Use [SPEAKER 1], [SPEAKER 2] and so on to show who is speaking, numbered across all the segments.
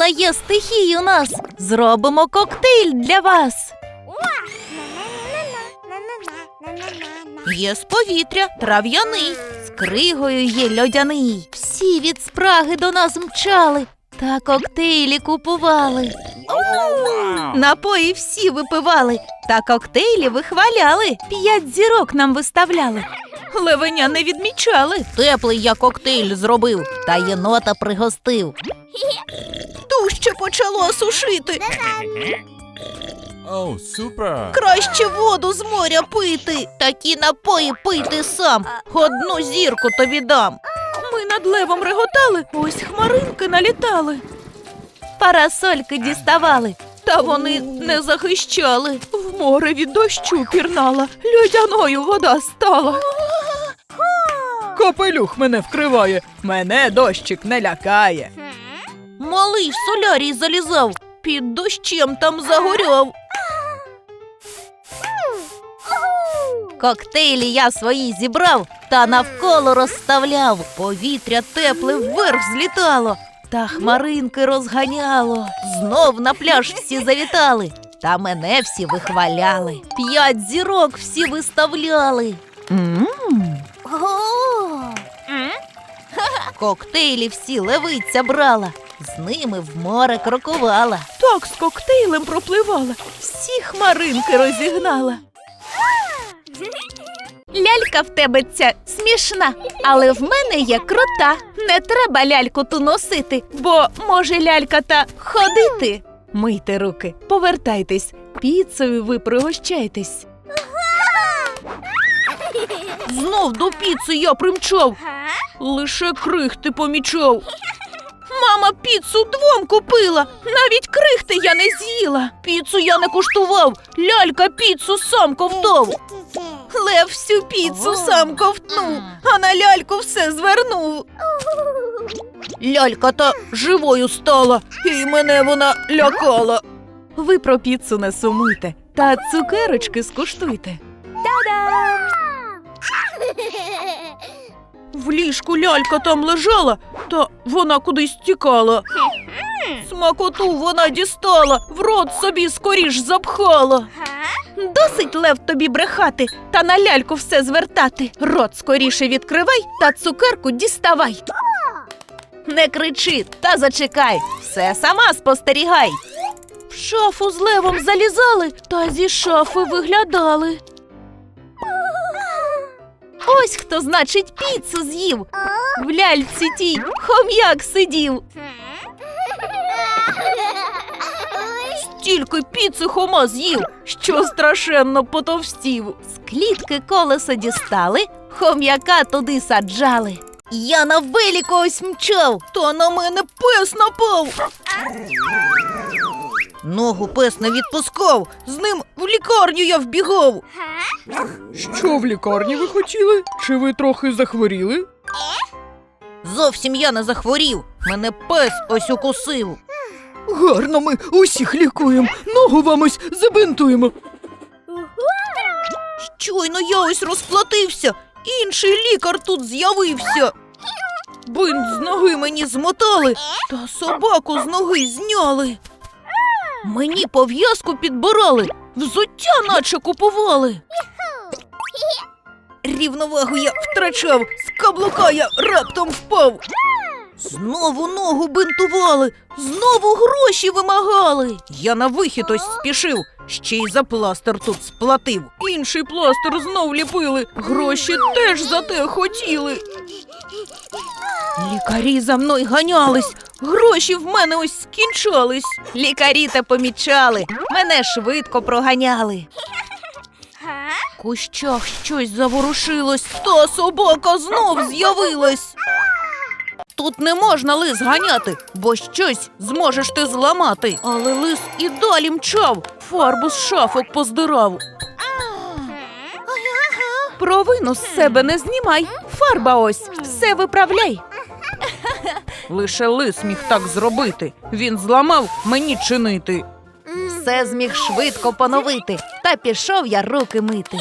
[SPEAKER 1] Сила є стихій у нас. Зробимо коктейль для вас. Є з повітря, трав'яний, з кригою є льодяний. Всі від спраги до нас мчали та коктейлі купували. Напої всі випивали та коктейлі вихваляли. П'ять зірок нам виставляли. Левеня не відмічали. Теплий я коктейль зробив та єнота пригостив. Туще почало сушити.
[SPEAKER 2] О, супер!
[SPEAKER 1] Краще воду з моря пити. Такі напої пити сам. Одну зірку тобі дам. Ми над левом реготали, ось хмаринки налітали. Парасольки діставали, та вони не захищали. В море від дощу пірнала, льодяною вода стала.
[SPEAKER 3] Капелюх мене вкриває, мене дощик не лякає.
[SPEAKER 1] Малий в солярій залізав, під дощем там загоряв. Коктейлі я свої зібрав та навколо розставляв. Повітря тепле вверх злітало, та хмаринки розганяло. Знов на пляж всі завітали, та мене всі вихваляли. П'ять зірок всі виставляли. Коктейлі всі левиця брала, з ними в море крокувала. Так з коктейлем пропливала, всі хмаринки розігнала. Лялька в тебе ця смішна, але в мене є крута. Не треба ляльку ту носити, бо може лялька та ходити. Мийте руки, повертайтесь, піцею ви пригощайтесь. Знов до піци я примчав. Лише крихти помічав. Мама піцу двом купила, навіть крихти я не з'їла. Піцу я не куштував, лялька піцу сам ковтав. Лев всю піцу сам ковтнув, а на ляльку все звернув. Лялька та живою стала, і мене вона лякала. Ви про піцу не сумуйте, та цукерочки скуштуйте. В ліжку лялька там лежала, та вона кудись тікала. Смакоту вона дістала, в рот собі скоріш запхала. Досить лев тобі брехати та на ляльку все звертати. Рот скоріше відкривай та цукерку діставай. Не кричи та зачекай, все сама спостерігай. В шафу з левом залізали та зі шафи виглядали. Ось хто, значить, піцу з'їв. В ляльці тій хом'як сидів. Стільки піци хома з'їв, що страшенно потовстів. З клітки колеса дістали, хом'яка туди саджали. Я на велико ось мчав, то на мене пес напав. Ногу пес не відпускав, з ним в лікарню я вбігав.
[SPEAKER 3] Що в лікарні ви хотіли? Чи ви трохи захворіли?
[SPEAKER 1] Зовсім я не захворів, мене пес ось укусив.
[SPEAKER 3] Гарно ми усіх лікуємо, ногу вам ось забинтуємо.
[SPEAKER 1] Щойно я ось розплатився, інший лікар тут з'явився. Бинт з ноги мені змотали, та собаку з ноги зняли. Мені пов'язку підбирали, взуття наче купували. Рівновагу я втрачав, з каблука я раптом впав. Знову ногу бинтували, знову гроші вимагали. Я на вихід ось спішив, ще й за пластир тут сплатив. Інший пластир знов ліпили, гроші теж за те хотіли. Лікарі за мною ганялись, гроші в мене ось скінчались. Лікарі та помічали, мене швидко проганяли. В кущах щось заворушилось, та собака знов з'явилась. Тут не можна лис ганяти, бо щось зможеш ти зламати. Але лис і далі мчав, фарбу з шафок поздирав. Провину з себе не знімай, фарба ось, все виправляй. Лише лис міг так зробити. Він зламав мені чинити. Все зміг швидко поновити, та пішов я руки мити.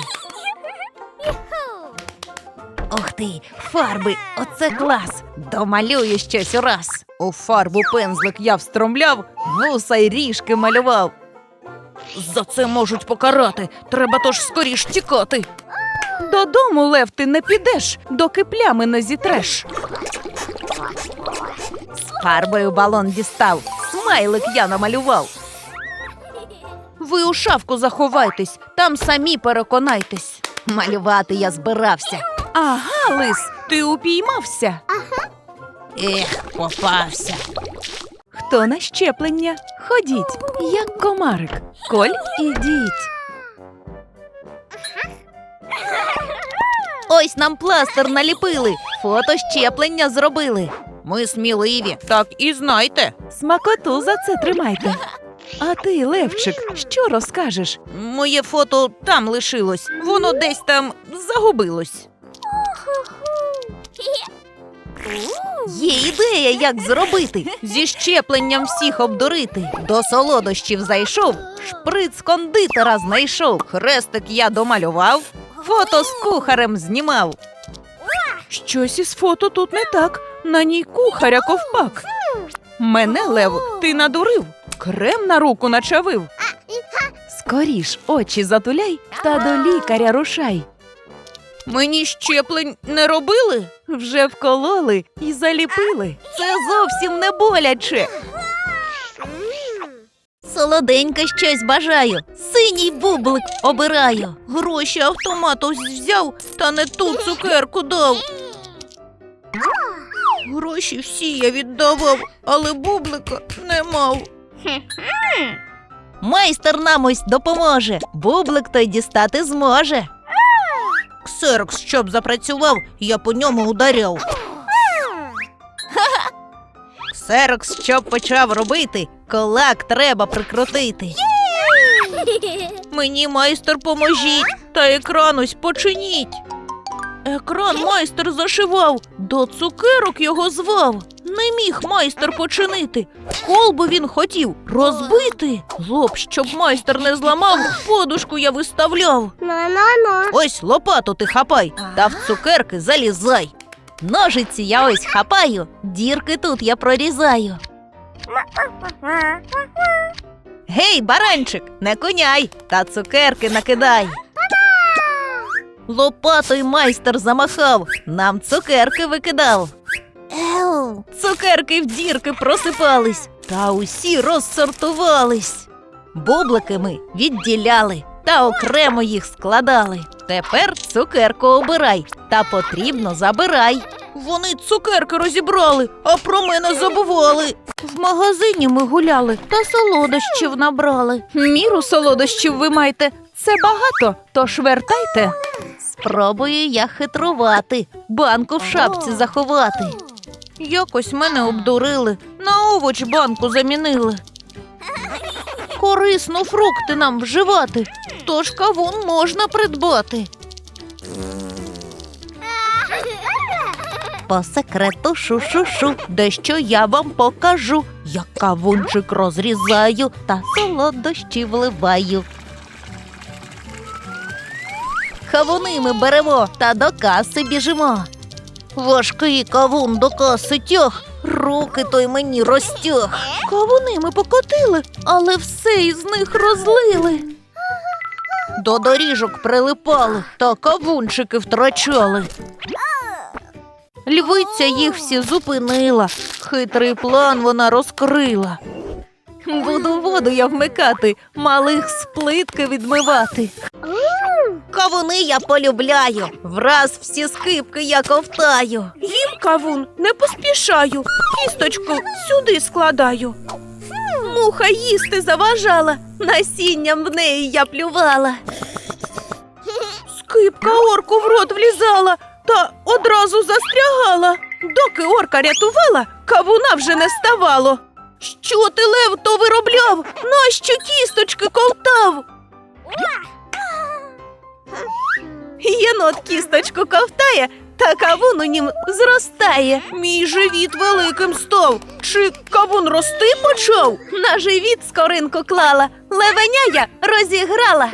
[SPEAKER 1] Ох ти, фарби, оце клас! Домалюю щось ураз. У фарбу пензлик я встромляв, вуса й ріжки малював. За це можуть покарати. Треба тож скоріш тікати. Додому, Лев, ти не підеш, доки плями не зітреш. Фарбою балон дістав, смайлик я намалював. Ви у шафку заховайтесь, там самі переконайтесь. Малювати я збирався. Ага, лис, ти упіймався. Ех, попався. Хто на щеплення? Ходіть, як комарик. Коль, ідіть. Ось нам пластир наліпили, фото щеплення зробили. Ми сміливі, так і знайте. Смакоту за це тримайте. А ти, Левчик, що розкажеш? Моє фото там лишилось, воно десь там загубилось. Є ідея, як зробити. Зі щепленням всіх обдурити. До солодощів зайшов, шприц кондитера знайшов. Хрестик я домалював, фото з кухарем знімав. Щось із фото тут не так. На ній кухаря ковпак. Мене, Лев, ти надурив, крем на руку начавив. Скоріш очі затуляй та до лікаря рушай. Мені щеплень не робили? Вже вкололи і заліпили. Це зовсім не боляче. Солоденьке щось бажаю, синій бублик обираю. Гроші автомат ось взяв, та не ту цукерку дав. Гроші всі я віддавав, але бублика не мав. Майстер нам ось допоможе, бублик той дістати зможе. Ксерокс, щоб запрацював, я по ньому ударяв. Ксерокс, щоб почав робити, колак треба прикрутити. Мені майстер поможіть, та екран ось починіть. Екран майстер зашивав, до цукерок його звав. Не міг майстер починити. Колбу він хотів розбити. Лоб, щоб майстер не зламав, подушку я виставляв. Ось лопату ти хапай, та в цукерки залізай. Ножиці я ось хапаю, дірки тут я прорізаю. Гей, баранчик, не коняй, та цукерки накидай. Лопатою майстер замахав, нам цукерки викидав. Цукерки в дірки просипались, та усі розсортувались. Бублики ми відділяли та окремо їх складали. Тепер цукерку обирай та потрібно забирай. Вони цукерки розібрали, а про мене забували. В магазині ми гуляли та солодощів набрали. Міру солодощів ви маєте. Це багато, тож вертайте. Спробую я хитрувати, банку в шапці заховати. Якось мене обдурили, на овоч банку замінили. Корисно фрукти нам вживати, тож кавун можна придбати. По секрету шу-шу-шу, дещо я вам покажу. Я кавунчик розрізаю та солодощі вливаю. Кавуни ми беремо та до каси біжимо. Важкий кавун до каси тяг, руки той мені розтяг. Кавуни ми покотили, але все із них розлили. До доріжок прилипали та кавунчики втрачали. Львиця їх всі зупинила, хитрий план вона розкрила. Буду воду я вмикати, малих з плитки відмивати. Кавуни я полюбляю, враз всі скипки я ковтаю. Їм кавун не поспішаю, кісточку сюди складаю. Муха їсти заважала, насінням в неї я плювала. Скипка орку в рот влізала та одразу застрягала. Доки орка рятувала, кавуна вже не ставало. Що ти, лев, то виробляв? Нащо кісточки ковтав? Єнот кісточку ковтає, та кавун у нім зростає. Мій живіт великим став. Чи кавун рости почав? На живіт скоринку клала, левеня я розіграла.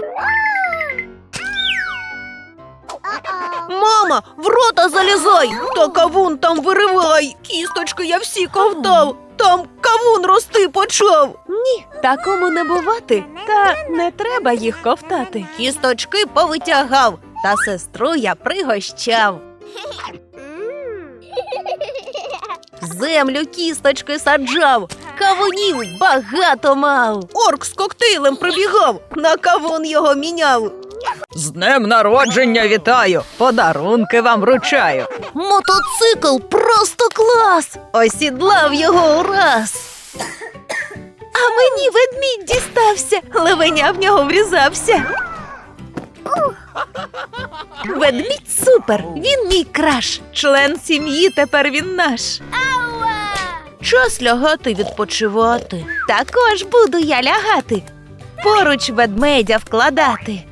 [SPEAKER 1] Мама, в рота залізай! Та кавун там виривай! Кісточки я всі ковтав! Там кавун рости почав! Ні, такому не бувати. Та не треба їх ковтати. Кісточки повитягав, та сестру я пригощав. Землю кісточки саджав, кавунів багато мав. Орк з коктейлем прибігав, на кавун його міняв.
[SPEAKER 3] З днем народження вітаю! Подарунки вам вручаю.
[SPEAKER 1] Мотоцикл просто клас! Осідлав його ураз. А мені ведмідь дістався, левеня в нього врізався. Ведмідь супер, він мій краш. Член сім'ї тепер він наш. Час лягати відпочивати. Також буду я лягати. Поруч ведмедя вкладати.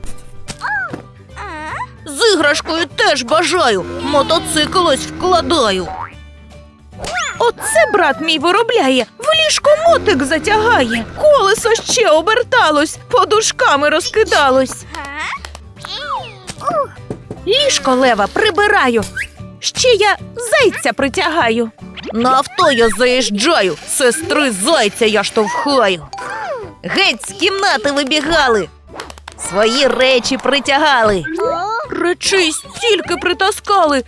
[SPEAKER 1] З іграшкою теж бажаю. Мотоцикл ось вкладаю. Оце брат мій виробляє, ліжко мотик затягає. Колесо ще оберталось, подушками розкидалось. Ліжко лева прибираю. Ще я зайця притягаю. На авто я заїжджаю, сестри зайця я штовхаю. Геть з кімнати вибігали, свої речі притягали. Речей стільки притаскали,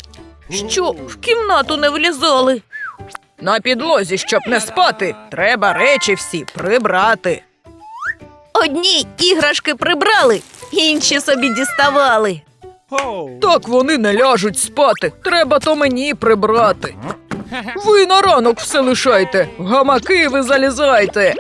[SPEAKER 1] що в кімнату не влізали.
[SPEAKER 3] На підлозі, щоб не спати, треба речі всі прибрати.
[SPEAKER 1] Одні іграшки прибрали, інші собі діставали.
[SPEAKER 3] Так вони не ляжуть спати. Треба то мені прибрати. Ви на ранок все лишайте, в гамаки ви залізайте.